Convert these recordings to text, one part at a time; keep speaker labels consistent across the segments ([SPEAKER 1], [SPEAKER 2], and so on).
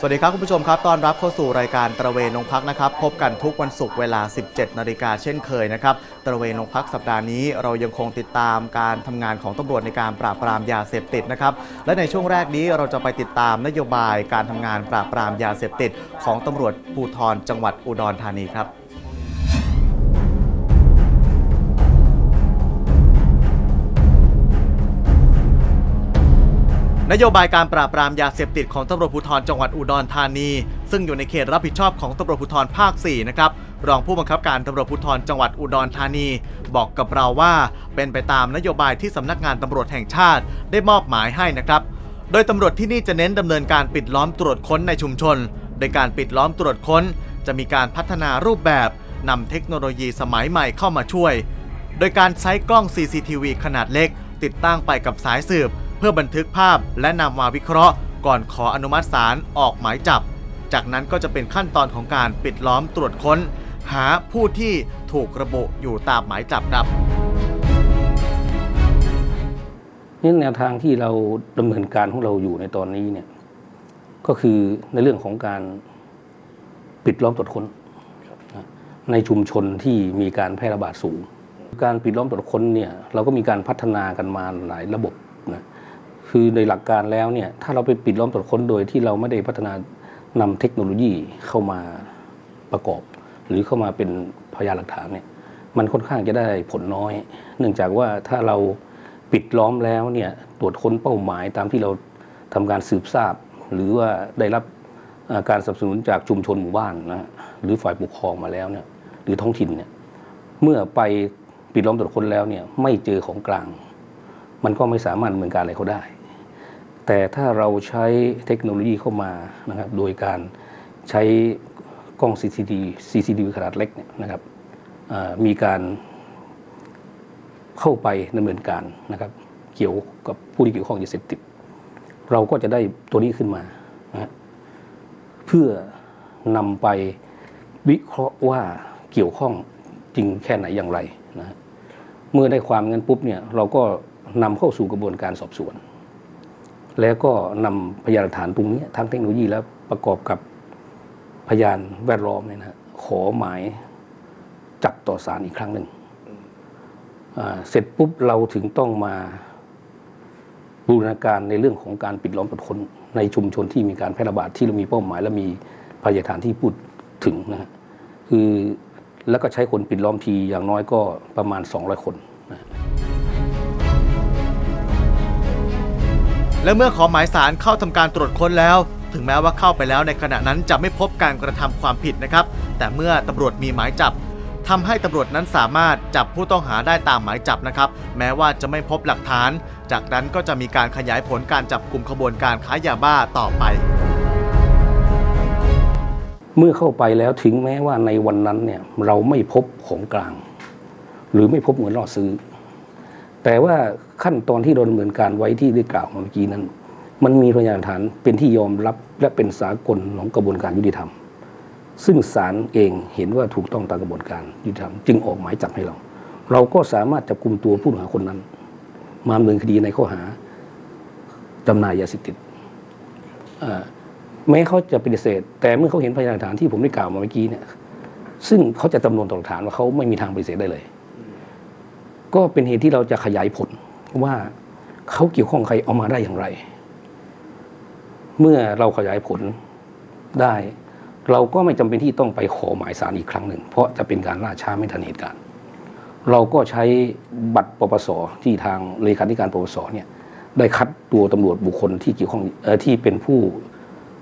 [SPEAKER 1] สวัสดีครับคุณผู้ชมครับต้อนรับเข้าสู่รายการตระเวนโรงพักนะครับ พบกันทุกวันศุกร์เวลา 17 นาฬิกาเช่นเคยนะครับ ตระเวนโรงพักสัปดาห์นี้เรายังคงติดตามการทำงานของตำรวจในการปราบปรามยาเสพติดนะครับ และในช่วงแรกนี้เราจะไปติดตามนโยบายการทำงานปราบปรามยาเสพติด ของตำรวจภูธรจังหวัดอุดรธานีครับ นโยบายการปราบปรามยาเสพติดของตำรวจภูธรจังหวัดอุดรธานี ซึ่งอยู่ในเขตรับผิดชอบของตำรวจภูธรภาค 4 นะครับ รองผู้บังคับการตำรวจภูธรจังหวัดอุดรธานี บอกกับเราว่า เป็นไปตามนโยบายที่สำนักงานตำรวจแห่งชาติ ได้มอบหมายให้นะครับ โดยตำรวจที่นี่จะเน้นดำเนินการปิดล้อมตรวจค้นในชุมชน โดยการปิดล้อมตรวจค้น จะมีการพัฒนารูปแบบนำเทคโนโลยีสมัยใหม่เข้ามาช่วย โดยการใช้กล้อง CCTV ขนาดเล็ก ติดตั้งไปกับสายสืบ เพื่อบันทึกภาพและนำมาวิเคราะห์ ก่อนขออนุมัติศาลออกหมายจับ จากนั้นก็จะเป็นขั้นตอนของการปิดล้อมตรวจค้น หาผู้ที่ถูกระบุอยู่ตามหมายจับครับ
[SPEAKER 2] นี่แนวทางที่เราดำเนินการของเราอยู่ในตอนนี้เนี่ยก็คือในเรื่องของการปิดล้อมตรวจค้นในชุมชนที่มีการแพร่ระบาดสูง การปิดล้อมตรวจค้นเนี่ยเราก็มีการพัฒนากันมาหลายระบบ คือในหลักการแล้วเนี่ยถ้าเราไปปิดล้อมตรวจค้นโดยที่เราไม่ได้พัฒนานำเทคโนโลยีเข้ามาประกอบ หรือเข้ามาเป็นพยานหลักฐานเนี่ยมันค่อนข้างจะได้ผลน้อย เนื่องจากว่าถ้าเราปิดล้อมแล้วเนี่ยตรวจค้นเป้าหมายตามที่เราทำการสืบทราบ หรือว่าได้รับการสนับสนุนจากชุมชนหมู่บ้านนะฮะหรือฝ่ายปกครองมาแล้วเนี่ยหรือท้องถิ่นเนี่ยเมื่อไปปิดล้อมตรวจค้นแล้วเนี่ยไม่เจอของกลาง มันก็ไม่สามารถดำเนินการอะไรเขาได้ แต่ถ้าเราใช้เทคโนโลยีเข้ามานะครับโดยการใช้กล้อง CCTV CCTV ขนาดเล็กเนี่ยนะครับมีการเข้าไปดำเนินการนะครับเกี่ยวกับผู้ที่เกี่ยวข้องยาเสพติดเราก็จะได้ตัวนี้ขึ้นมานะเพื่อนำไปวิเคราะห์ว่าเกี่ยวข้องจริงแค่ไหนอย่างไรนะเมื่อได้ความเงั้นปุ๊บเนี่ยเราก็นำเข้าสู่กระบวนการสอบสวน แล้วก็นำพยานหลักฐานตรงนี้ทั้งเทคโนโลยีแล้วประกอบกับพยานแวดล้อมเนี่ยนะขอหมายจับต่อศาลอีกครั้งหนึ่งเสร็จปุ๊บเราถึงต้องมาบูรณาการในเรื่องของการปิดล้อมตรวจค้นในชุมชนที่มีการแพร่ระบาดที่เรามีเป้าหมาย และมีพยานฐานที่พูดถึงนะฮะคือแล้วก็ใช้คนปิดล้อมทีอย่างน้อยก็ประมาณ 200 คน
[SPEAKER 1] และเมื่อขอหมายสารเข้าทำการตรวจค้นแล้ว ถึงแม้ว่าเข้าไปแล้วในขณะนั้นจะไม่พบการกระทำความผิดนะครับ แต่เมื่อตำรวจมีหมายจับทำให้ตำรวจนั้นสามารถจับผู้ต้องหาได้ตามหมายจับนะครับ แม้ว่าจะไม่พบหลักฐาน จากนั้นก็จะมีการขยายผลการจับกลุ่มขบวนการค้ายาบ้าต่อไป
[SPEAKER 2] เมื่อเข้าไปแล้วถึงแม้ว่าในวันนั้นเนี่ยเราไม่พบของกลาง หรือไม่พบเงินล่อซื้อ แต่ว่าขั้นตอนที่เราดำเนินการไว้ที่ได้กล่าวมาเมื่อกี้นั้น มันมีพยานหลักฐานเป็นที่ยอมรับและเป็นสากลของกระบวนการยุติธรรม ซึ่งศาลเองเห็นว่าถูกต้องตามกระบวนการยุติธรรม จึงออกหมายจับให้เรา เราก็สามารถจับกลุ่มตัวผู้ต้องหาคนนั้น มาดำเนินคดีในข้อหาจำหน่ายยาเสพติดแม้เขาจะปฏิเสธ แต่เมื่อเขาเห็นพยานหลักฐานที่ผมได้กล่าวมาเมื่อกี้เนี่ยซึ่งเขาจะจำนวนต่อหลักฐานว่าเขาไม่มีทางปฏิเสธได้เลย ก็เป็นเหตุที่เราจะขยายผลว่าเขาเกี่ยวข้องใครเอามาได้อย่างไร เมื่อเราขยายผลได้ เราก็ไม่จำเป็นที่ต้องไปขอหมายสารอีกครั้งหนึ่ง เพราะจะเป็นการล่าช้าไม่ทันเหตุการณ์เราก็ใช้บัตรปปสที่ทางเลขาธิการปปสเนี่ยได้คัดตัวตำรวจบุคคลที่เกี่ยวข้องอที่เป็นผู้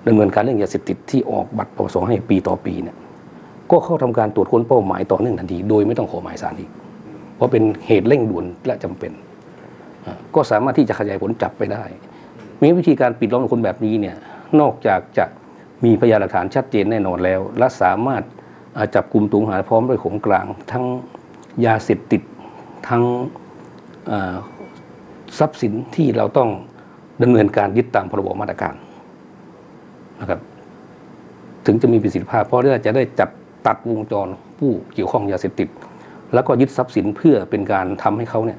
[SPEAKER 2] ดำเนินการเรื่องยาเสพติดที่ออกบัตรปปสให้ปีต่อปีเนี่ยก็เข้าทำการตรวจค้นเป้าหมายต่อเนื่องทันที โดยไม่ต้องขอหมายสารอีก เพราะเป็นเหตุเร่งด่วนและจำเป็น ก็สามารถที่จะขยายผลจับไปได้มีวิธีการปิดล้อมคนแบบนี้เนี่ยนอกจากจะมีพยานหลักฐานชัดเจนแน่นอนแล้ว และสามารถจับกลุ่มตัวหาพร้อมด้วยของกลาง ทั้งยาเสพติดทั้งทรัพย์สินที่เราต้องดำเนินการยึดตามพรบมาตรการนะครับ ถึงจะมีประสิทธิภาพเพราะว่าจะได้จับตัดวงจรผู้เกี่ยวข้องยาเสพติด แล้วก็ยึดทรัพย์สินเพื่อเป็นการทำให้เขาเนี่ย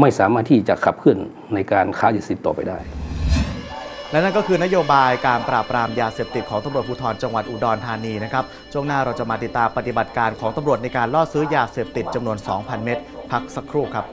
[SPEAKER 2] ไม่สามารถที่จะขับเคลื่อนในการค้ายาเสพติดต่อไปได้
[SPEAKER 1] และนั่นก็คือนโยบายการปราบปรามยาเสพติดของตำรวจภูธรจังหวัดอุดรธานีนะครับ ช่วงหน้าเราจะมาติดตามปฏิบัติการของตำรวจในการล่อซื้อยาเสพติดจำนวน 2,000 เม็ดพักสักครู่ครับ